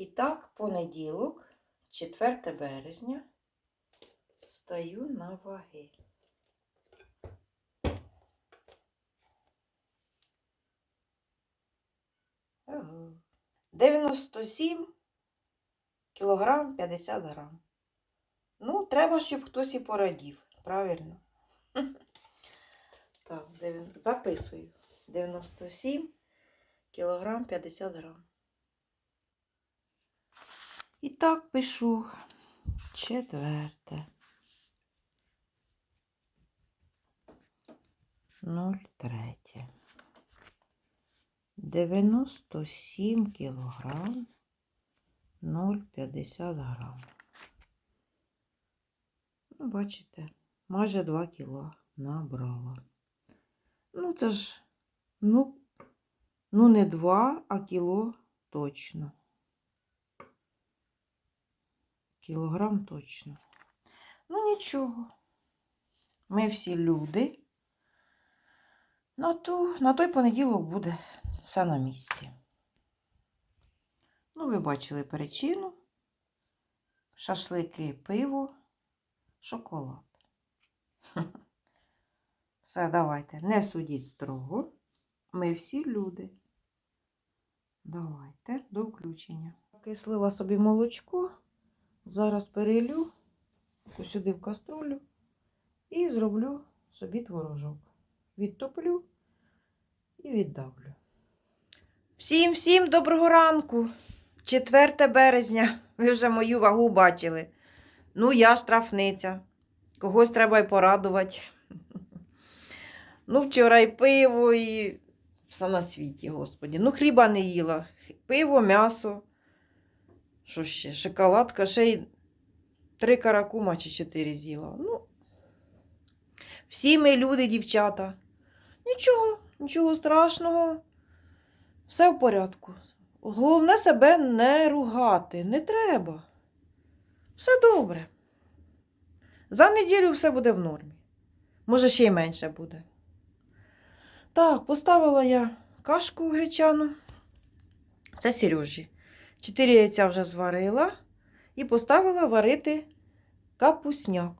І так, понеділок, 4 березня, стаю на ваги. Ого. 97 кілограм 50 грам. Ну, треба, щоб хтось і порадів, правильно? Так, записую. 97 кілограм 50 грам. І так пишу четверте. Нуль третє. 97 кілограм 0,50 грам. Ну, бачите, майже 2 кіла набрала. Ну, це ж, ну, ну не 2, а кіло точно. Кілограм точно. Ну, нічого. Ми всі люди. На, ту, на той понеділок буде все на місці. Ну, ви бачили перечину, шашлики, пиво, шоколад. Все, давайте, не судіть строго. Ми всі люди. Давайте до включення. Кислила собі молочко. Зараз перелю сюди в каструлю і зроблю собі творожок. Відтоплю і віддавлю. Всім всім доброго ранку. 4 березня. Ви вже мою вагу бачили. Ну, я штрафниця. Когось треба й порадувати. Ну, вчора і пиво, і все на світі, господі. Ну, хліба не їла. Пиво, м'ясо. Що ще? Шоколадка, ще й три каракума чи чотири з'їла. Ну, всі ми люди, дівчата. Нічого, нічого страшного. Все в порядку. Головне себе не ругати. Не треба. Все добре. За неділю все буде в нормі. Може, ще й менше буде. Так, поставила я кашку гречану. Це Сережі. Чотири яйця вже зварила і поставила варити капусняк.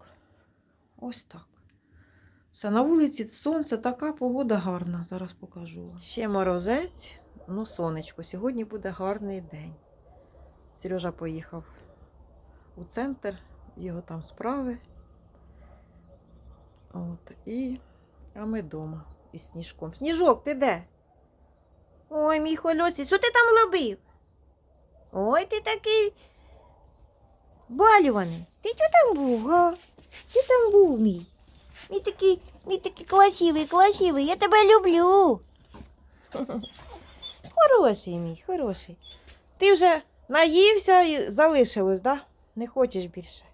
Ось так. Все, на вулиці сонце, така погода гарна. Зараз покажу. Ще морозець, ну сонечко. Сьогодні буде гарний день. Сережа поїхав у центр, його там справи. От, і... А ми вдома із сніжком. Сніжок, ти де? Ой, мій хольосі, що ти там лобив? Ой, ти такий балюваний. Ти що там був, га? Ти там був мій? Мій такий, мій такий красивий, красивий, я тебе люблю. Хороший мій, хороший. Ти вже наївся і залишилось, да? Не хочеш більше.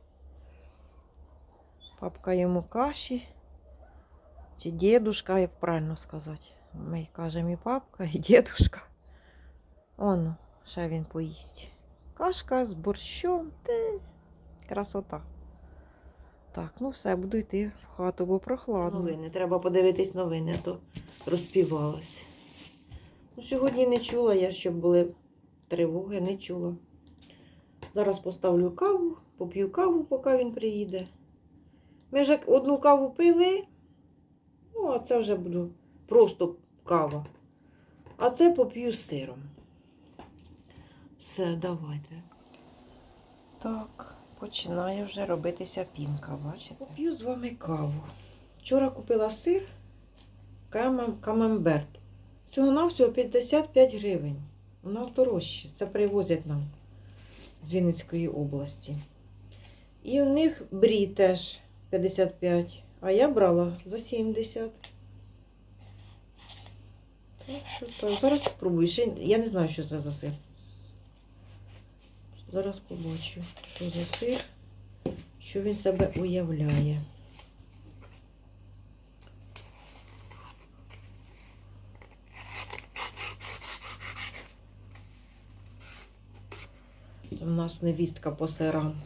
Папка йому каші. Чи дідушка, як правильно сказати. Ми кажемо і папка, і дідушка. Оно, ще він поїсть. Кашка з борщом, те красота. Так, ну все, буду йти в хату, бо прохладно. Новини, треба подивитись новини, а то розпівалась. Ну, сьогодні не чула я, щоб були тривоги, не чула. Зараз поставлю каву, поп'ю каву, поки він приїде. Ми вже одну каву пили, ну, а це вже буду просто кава. А це поп'ю з сиром. Все, давайте. Так, починає вже робитися пінка, бачите? Поп'ю з вами каву. Вчора купила сир камем- камемберт. Всього навсього 55 гривень. У нас дорожче. Це привозять нам з Вінницької області. І в них брі теж 55, а я брала за 70. Так що так. Зараз спробую. Ще я не знаю, що це за сир. Зараз побачу, що за сир, що він себе уявляє. Це У нас невістка по сирам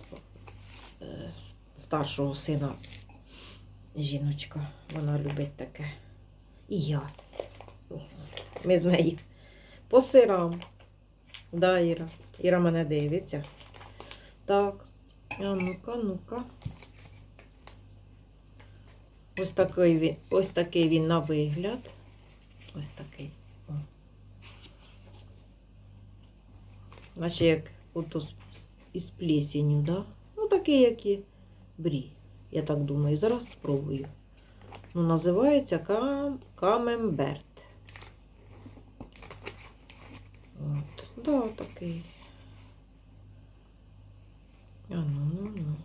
е, старшого сина жіночка. Вона любить таке. І я. Ми з нею. По сирам. Да, Іра, Іра мене дивиться. Так. А ну-ка, ну-ка. Ось такий він, ось такий він на вигляд. Ось такий. О. Наче як ото із плесенью, да? Ну, такий, як і брі. Я так думаю. Зараз спробую. Ну, називається кам... камемберт. От. Да, такий. А ну, ну, ну.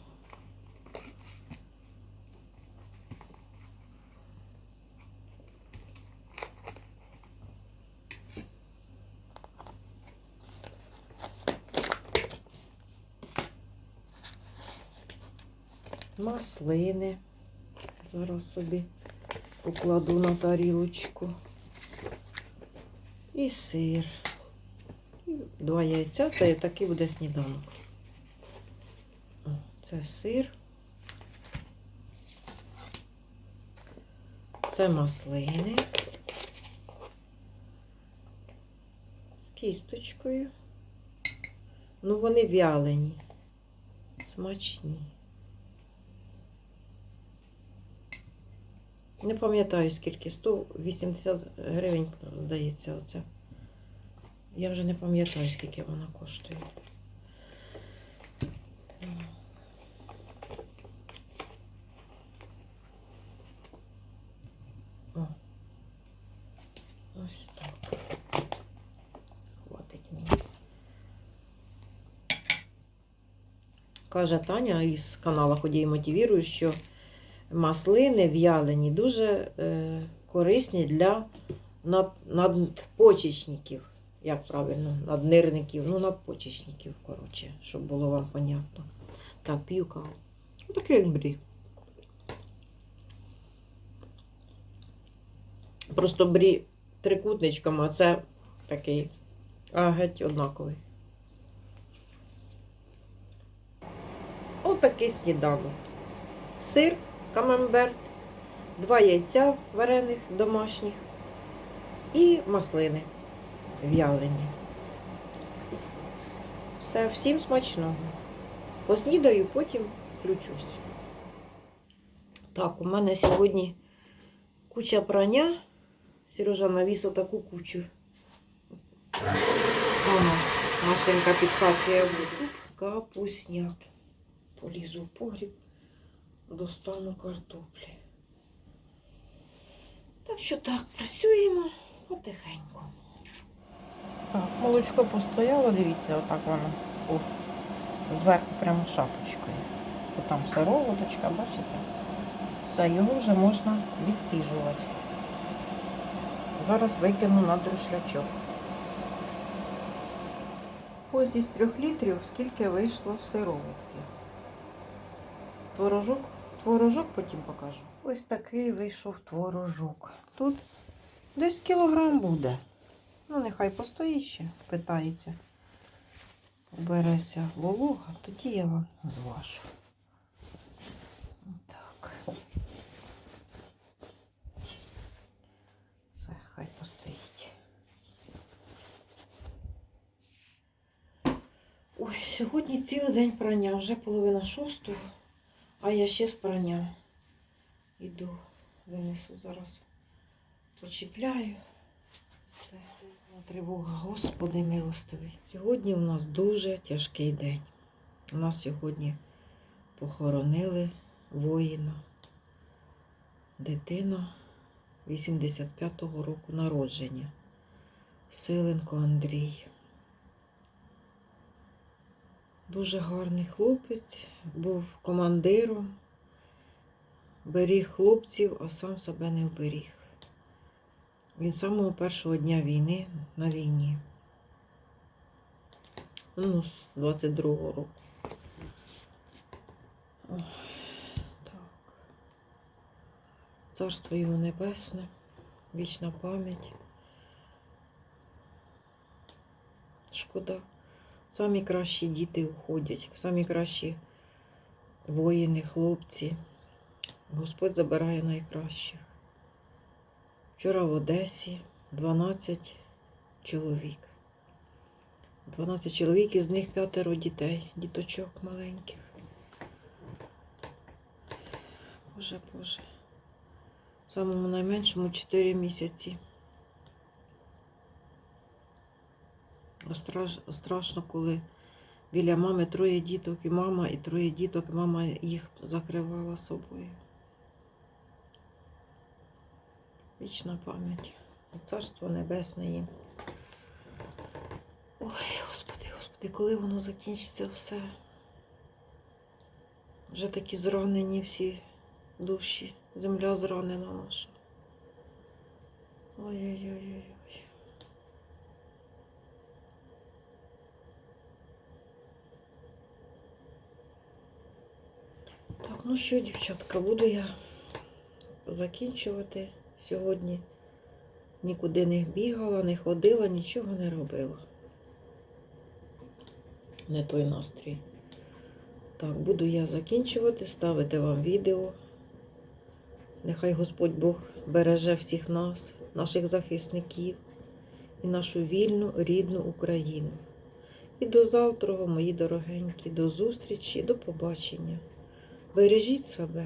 Маслини. Зараз собі покладу на тарілочку. І сир. Два яйця, й такий буде сніданок. Це сир. Це маслини. З кісточкою. Ну, вони вялені. Смачні. Не пам'ятаю скільки, 180 гривень, здається, оце. Я вже не пам'ятаю, скільки вона коштує. Ось так. Хватить мені. Каже Таня із каналу Ходій мотивірую, що маслини в'ялені дуже е, корисні для над, надпочечників. Як правильно, наднирників, ну надпочечників, коротше, щоб було вам понятно. Так, п'ю каву. Як брі. Просто брі трикутничком, а це такий, а геть однаковий. Отакий сніданок. Сир, камамберт, два яйця варених домашніх і маслини в'ялені. Все, всім смачного. Поснідаю, потім включусь. Так, у мене сьогодні куча прання. Сережа навіз отаку кучу. Ага, машинка підкачує. Капусняк. Полізу в погріб, достану картоплі. Так що так, працюємо потихеньку. Так, молочко постояло, дивіться, отак воно. О, зверху прямо шапочкою. Бо там сироваточка, бачите? Все, його вже можна відсіжувати. Зараз викину на друшлячок. Ось із трьох літрів скільки вийшло сироватки. Творожок, творожок потім покажу. Ось такий вийшов творожок. Тут десь кілограм буде. Ну, нехай постоїть ще, питається. Береться волога, тоді я вам зважу. Так. Все, хай постоїть. Ой, сьогодні цілий день прання, вже половина шостого, а я ще з прання. Іду, винесу зараз, почіпляю. Все, тривога, Господи милостивий. Сьогодні у нас дуже тяжкий день. У нас сьогодні похоронили воїна, дитина 85-го року народження. Силенко Андрій. Дуже гарний хлопець, був командиром, беріг хлопців, а сам себе не вберіг. Він з самого першого дня війни на війні. Ну, з 22-го року. Так. Царство його небесне, вічна пам'ять. Шкода. Самі кращі діти уходять, самі кращі воїни, хлопці. Господь забирає найкращих. Вчора в Одесі 12 чоловік. 12 чоловік, із них п'ятеро дітей, діточок маленьких. Боже, Боже. Самому найменшому 4 місяці. Страш- страшно, коли біля мами троє діток і мама, і троє діток, мама їх закривала собою. Вічна пам'ять. Царство небесне їм. Ой, господи, господи, коли воно закінчиться все? Вже такі зранені всі душі, земля зранена наша. Ой-ой-ой. Так, ну що, дівчатка, буду я закінчувати сьогодні. Нікуди не бігала, не ходила, нічого не робила. Не той настрій. Так, буду я закінчувати, ставити вам відео. Нехай Господь Бог береже всіх нас, наших захисників і нашу вільну рідну Україну. І до завтра, мої дорогенькі, до зустрічі, до побачення. Бережіть себе